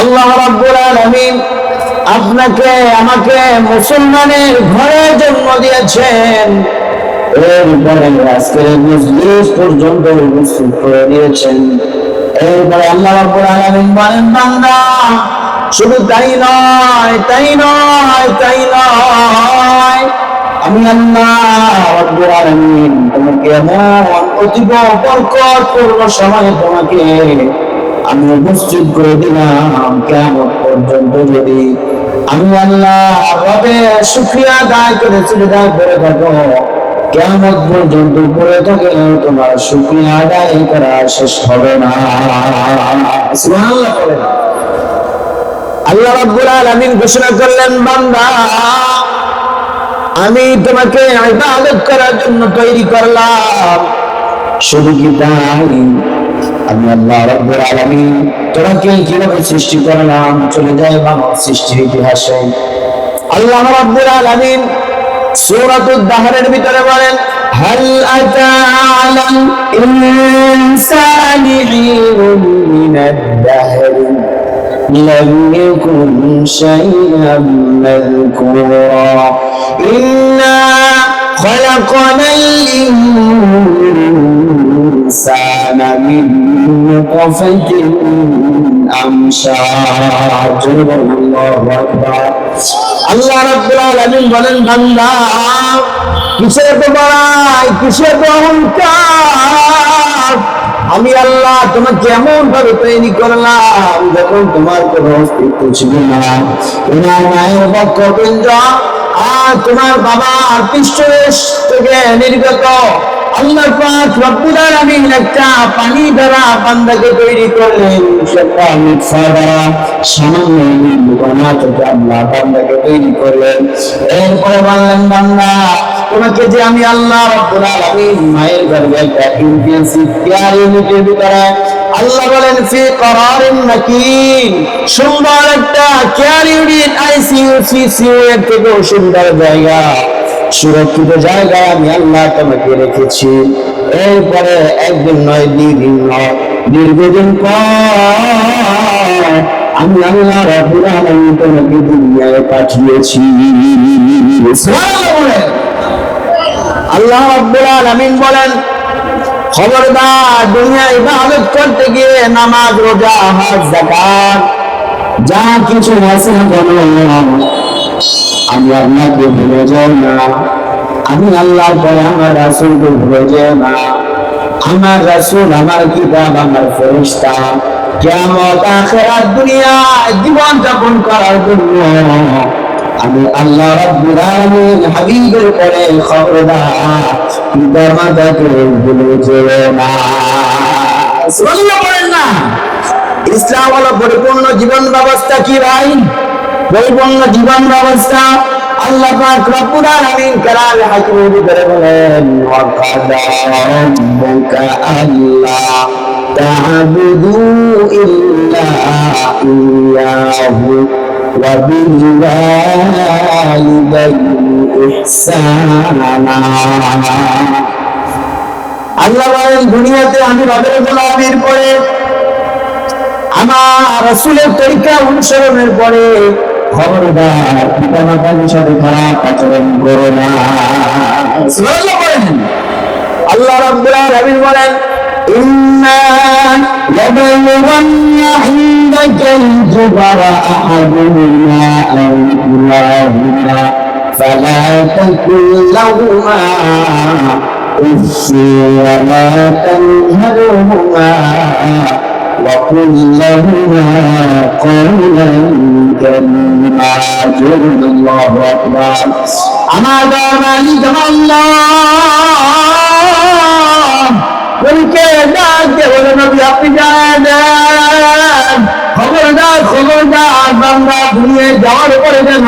আল্লাহ রাব্বুল আলামিন আপনাকে, আমাকে মুসলমানের ঘরে জন্ম দিয়েছেন। এরপরে আজকে মজলিস পর্যন্ত উপস্থিত করে দিয়েছেন। এরপরে আল্লাহ রাব্বুল আলামিন বলেন, বান্দা, শুধু তাই নয় তাই নয় তাই নয়। আমি আল্লাহ রাব্বুল আলামিন তোমাকে এমন অতীব বরকতপূর্ণ সময় তোমাকে আমি উপস্থিত করে দিলাম কেমন পর্যন্ত যদি আমি আল্লাহ রবে শুক্রিয়া আদায় করে চিন্তায় করে থাকো কেমন পর্যন্ত করে থাকে, তোমার শুক্রিয়া আদায় করা শেষ হবে না। আল্লাহ রাব্বুল আলামিন ঘোষণা করলেন, বান্দা, আমি তোমাকে ইবাদত করার জন্য তৈরি করলাম। শুধু কি তাই? আমি আল্লাহ রাব্বুল আলামিন তোমাকে কিভাবে সৃষ্টি করলাম চলে যায় মানব সৃষ্টির ইতিহাসে আল্লাহ রাব্বুল আলামিন সূরাতুদ দাহরের ভিতরে বলেন هل أتى على الإنسان حين من الدهر لم يكن شيئا مذكورا إنا خلقنا الإنسان من نطفة أمشاج الله أكبر আল্লাহ রাব্বুল আলামিন বলেন বান্দা কিসের তো বড়াই কিসের তো অহংকার আমি আল্লাহ তোমাকে এমন ভাবে তৈরি করলাম যখন তোমার কোনো অস্তিত্ব ছিল না তোমার মায়ের বক্ষ আর তোমার বাবার পৃষ্ঠদেশ থেকে নির্গত আল্লাহ পাক রব্বুল আলামিন একটা পানি দ্বারা বান্দাকে তৈরি করলেন। সেটা তৈরি করলেন। এরপরে বললেন, বান্দা, তোমাকে যে আমি আল্লাহ মায়ের আল্লাহ বলেন, ফি সুন্দর একটা কেয়ার সুন্দর জায়গা। সুরক্ষিত জায়গায় আমি আল্লাহ তোমাকে রেখেছি। এরপরে একদিন নয় দুই দিন নয় দীর্ঘদিন আমি আল্লাহ রাব্বুল আলামিন তোমাকে দুনিয়ায় পাঠিয়েছি। বলেন। আল্লাহ রাব্বুল আলামিন বলেন খবরদার দুনিয়া ইবাদত করতে গিয়ে নামাজ রোজা হজ যাকাত যা কিছু আছে কেন আমি আপনাকে ভুলে যাই না। আমি আল্লাহর পরে আমার রাসূলকে ভুলে যাই না। আমার রাসূল, আমার কিতাব, আমার আখিরাত দুনিয়া জীবন যাপন করার জন্য আমি আল্লাহ রাব্বুল আলামিন হাবিবের পরে খবরদার। ভুলে যেও না। বলেন না। ইসলাম হলো পরিপূর্ণ জীবন ব্যবস্থা কি ভাই? পরিপূর্ণ জীবন ব্যবস্থা আল্লাহ পাক রব্বুল আলামিন বলেন ওয়া কাদা রাব্বুকা আল্লা তা'বুদু ইল্লা ইয়াহু আল্লাহ দুনিয়াতে আমি রবের গোলামের পরে, আমার রসুলের তরিকা অনুসরণের পরে খবরদার পিতা মাতার সাথে খারাপ আচরণ করো না। আল্লাহ রাব্বুল আলামিন বলেন, ইন্না লাবালুওয়ান্না ইনদাকাল জুবারা আহাদুনা আও কুলাহুমা ফালা তাকুল লাহুমা উফসি ওয়া লা তানহারহুমা। وقل لهما قولا كريما جل الله أكبر أما دامني الله বলকে ডাকতে বলে নবী আপনি জানেন খবরদার খবরদার বাংলা ঘুরিয়ে যাওয়ার পরে যেন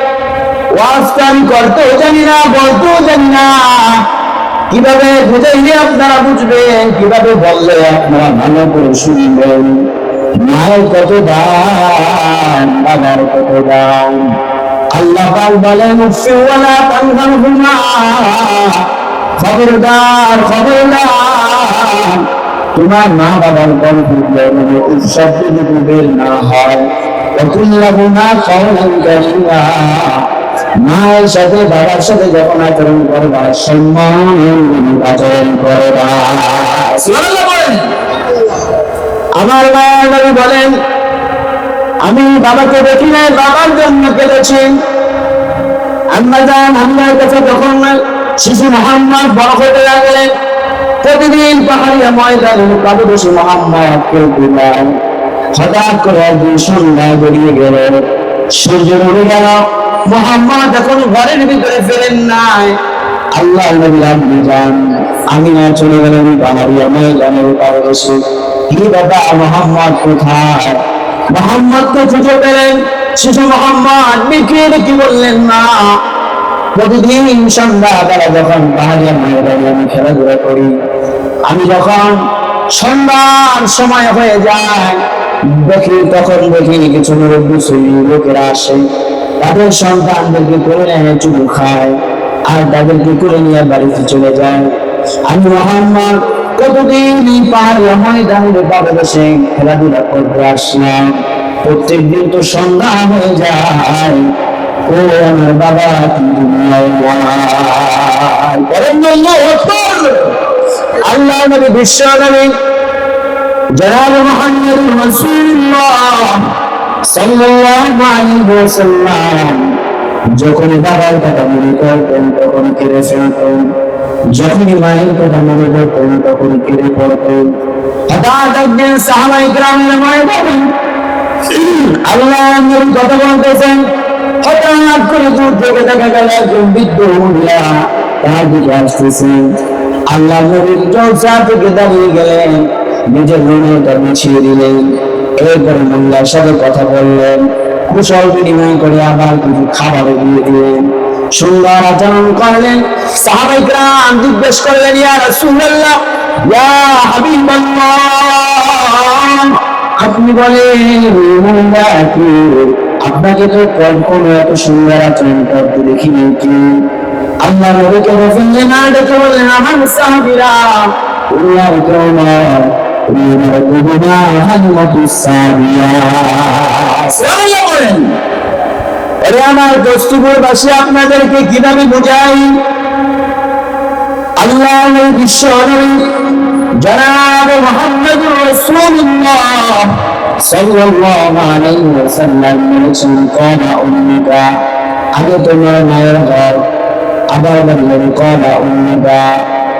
ওয়াজটা জানি না বলতেও জানি না। কীভাবে বুঝাইলে আপনারা বুঝবেন, কীভাবে বললে আপনারা ভালো করে শুনবেন। মায়ের কত দাম, বাবার কত দাম। আল্লাহ পাক বলেন উফিওয়ালা তানহারহুমা। খবরদার খবরদার। তোমার মা বাবার কম ফুটলে মানে না হয় অকুল্লাহুমা কওলান কারীমা। মায়ের সাথে, বাবার সাথে যখন আচরণ করবা সম্মান আচরণ করবা আমার মায়ের নবী বলেন, আমি বাবাকে দেখি নাই, বাবার জন্য কেঁদেছি আম্মা যান আম্মার কাছে যখন শিশু মোহাম্মদ বড় হতে লাগলেন, প্রতিদিন পাহাড়িয়া ময়দানে কাবু বসে মোহাম্মদকে দিলাম হঠাৎ করে একদিন সন্ধ্যা বেরিয়ে গেল সূর্য গেল। মোহাম্মদ ঘরের ভিতরে ফেলেন নাই। আল্লাহ আপনি যান আমি না চলে পাহাড়িয়া ময়দানের কাবু বসে কি বাবা, মোহাম্মদ কোথায়? মোহাম্মদ তো পেলেন শিশু মোহাম্মদ কি বললেন, না। প্রতিদিন সন্ধ্যাবেলা যখন পাহাড়িয়া ময়দানে আমি খেলাধুলা করি, আমি যখন সন্ধ্যার সময় হয়ে যায় দেখি তখন দেখি কিছু মুরব্বী লোকেরা আসে। তাদের সন্তানদেরকে করে নেয় চুমু খায় আর তাদেরকে করে নিয়ে বাড়িতে চলে যায়। আমি মোহাম্মদ কতদিন খেলাধুলা করতে আসলাম। প্রত্যেক দিন তো সন্ধ্যা হয়ে যায়। ও আমার বাবা কিন্তু আল্লাহ জনাব মোহাম্মদ রাসূলুল্লাহ সাল্লাল্লাহু আলাইহি ওয়াসাল্লাম যখন বাবার কথা মনে করতেন তখন কেড়ে ফেলতেন। যখনই মায়ের কথা মনে করতেন তখন কেড়ে পড়তেন। হঠাৎ একদিন সাহাবাই গ্রামের মায়ের বলেন আল্লাহ নবী কথা বলতেছেন, হঠাৎ করে দূর থেকে দেখা গেল একজন বৃদ্ধ মহিলা তার দিকে আসতেছে। আল্লাহ নবীর জলসা থেকে দাঁড়িয়ে গেলেন। নিজের মনটা মিছিয়ে দিলেন। এরপরে মহিলার সাথে কথা বললেন কুশল বিনিময় করে আবার কিছু খাবার দিয়ে দিলেন। সুন্দর আচরণ করলেন, সাহাবাই গ্রাম জিজ্ঞেস করলেন, ইয়া রাসূলুল্লাহ আপনি বলেন আপনাকে তো কখনো এত সুন্দর আচরণ করতে দেখিনি কি? আল্লাহ নবীকে বলছেন যে না দেখে বললেন, আমার সাহাবীরা উল্লাহ কেমন আমার দস্তুপুরবাসী আপনাদেরকে কীভাবে বোঝাই? আল্লাহ বিশ্ব জনাব মোহাম্মদ রাসূলুল্লাহ সাল্লাল্লাহু আলাইহি ওয়াসাল্লাম বলেছেন কনা উম্মিকা আগে তোমার মায়ের ঘর, আবার বললেন কনা উম্মিকা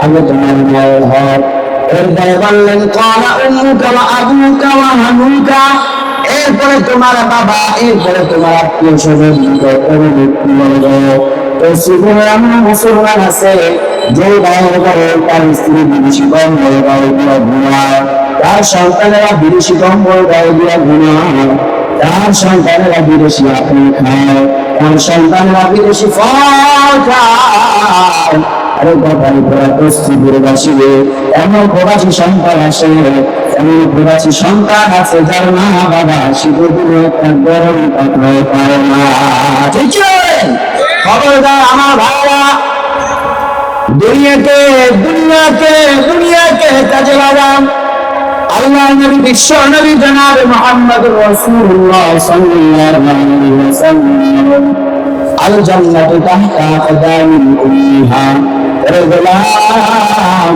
আগে তোমার মায়ের ঘর। এরপরে বললেন কনা উম্মুকা ওয়া আবুকা ওয়া হানুকা এরপরে তোমার বাবা এরপরে তোমার আত্মীয় স্বজন মুসলমান আছে যে গায়ের ঘরে তার স্ত্রী বিদেশি কম্বল গায়ে দিয়ে ঘুমায় তার সন্তানেরা বিদেশি ঘুমায় তার সন্তানেরা বিদেশি আপনি খায় তার সন্তানেরা বিদেশি ফল খায় আরে বাবার পড়া প্রস্তুত প্রবাসী এমন প্রবাসী সন্তান আসে এমন প্রবাসী সন্তান আছে যার মা বাবা দিনে একটা গরম কাপড় পায় না। ঠিক? খবরদার আমার ভাইরা দুনিয়াকে দুনিয়াকে দুনিয়াকে কাজে লাগাম আল্লাহ নবী বিশ্ব নবী জনাব মুহাম্মদ রাসূলুল্লাহ সাল্লাল্লাহু আলাইহি ওয়াসাল্লাম। আল জান্নাতু তাহতা আকদামিল উম্মিহা। ওরে গোলাম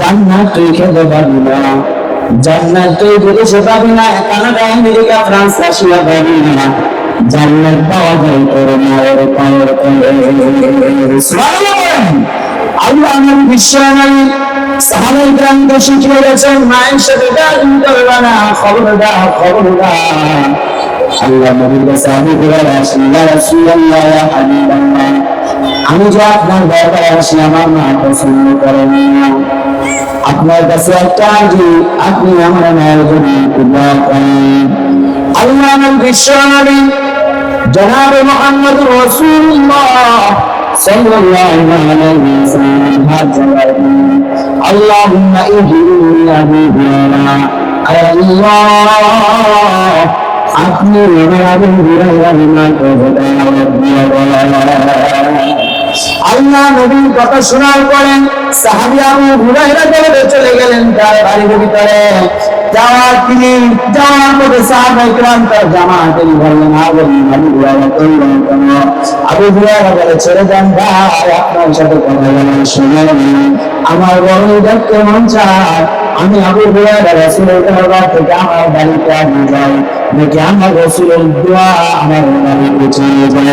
জান্নাত তুই খেতে পারবি না। জান্নাত তুই বিদেশে পাবি না, কানাডা, আমেরিকা, ফ্রান্স, রাশিয়া পাবি না জান্নাত পাওয়া যায় তোর মায়ের পায়ের তলে সুবহানাল্লাহ! আল্লাহ আমার বিশ্বনারী সাহাবাই গ্রামকে শিখিয়ে গেছেন মায়ের সাথে গান করবে না, খবর দাও খবর দাও। আল্লাহ নবীর কাছে আমি বলে আসি ইয়া রাসূলুল্লাহ, ইয়া হাবিবাল্লাহ, আমি যে আপনার দরবারে আসি, আমার মা পছন্দ করেন না। আপনার কাছে একটা আর্জি আপনি আমার মায়ের জন্য দোয়া করেন। আল্লাহ বিশ্ব নবী, জনাব মোহাম্মদ রসুল্লাহ সাল্লাল্লাহু আলাইহি ওয়াসাল্লাম, হাত আল্লাহুম্মা ইহদিনি আবি হুরায়রা আয় আল্লাহ আপনি আবু হুরায়রার নাম আল্লাহ নবীর কথা শোনার পরে সাহাবি আবু চলে গেলেন তার বাড়ির ভিতরে। কেন? আবু হুরাইরা আমার বড় মন চায়, আমি আবু থেকে আমার বাড়িতে যাই। নাকি আমার রাসূলের দোয়া আমার বাড়িতে চলে যায়।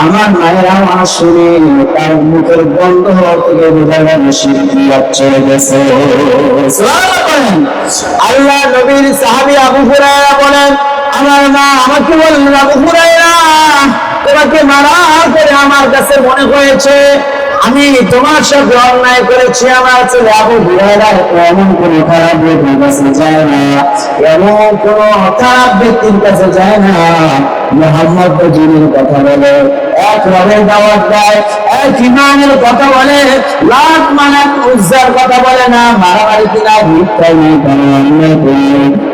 আমার মায়ের আওয়াজ শুনে তার মুখের বন্ধ থেকে বোঝা গেল চলে গেছে। আল্লাহ নবীর সাহাবি আবু হুরায়রা বলেন, আমার মা আমাকে বললেন, আবু হুরায়রা, তোমাকে মারা করে আমার কাছে মনে হয়েছে আমি তোমার সাথে অন্যায় করেছি, আমার ছেলে আবু হুরায়রা এমন কোন খারাপ ব্যক্তির কাছে যায় না। এমন কোন খারাপ ব্যক্তির কাছে যায় না। মোহাম্মদ কথা বলে, এক রবের দাওয়াত দেয়, এক ইমানের কথা বলে, লাখ মানাক উজ্জার কথা বলে না, মারামারি কিনা ভিক্ষাই নেই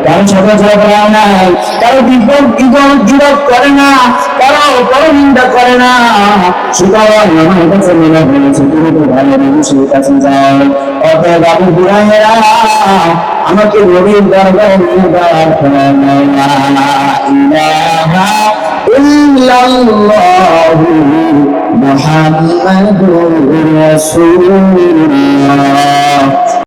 কারও অন্যায় করি নাই কারও বিপদ বিপদ বিরোধ করে না। পরনিন্দা করে না। সুতরাং আমার কাছে মনে হয়েছে, তুমি তো মানুষের কাছে যাও। অতএব আমাকে নবীর নিয়ে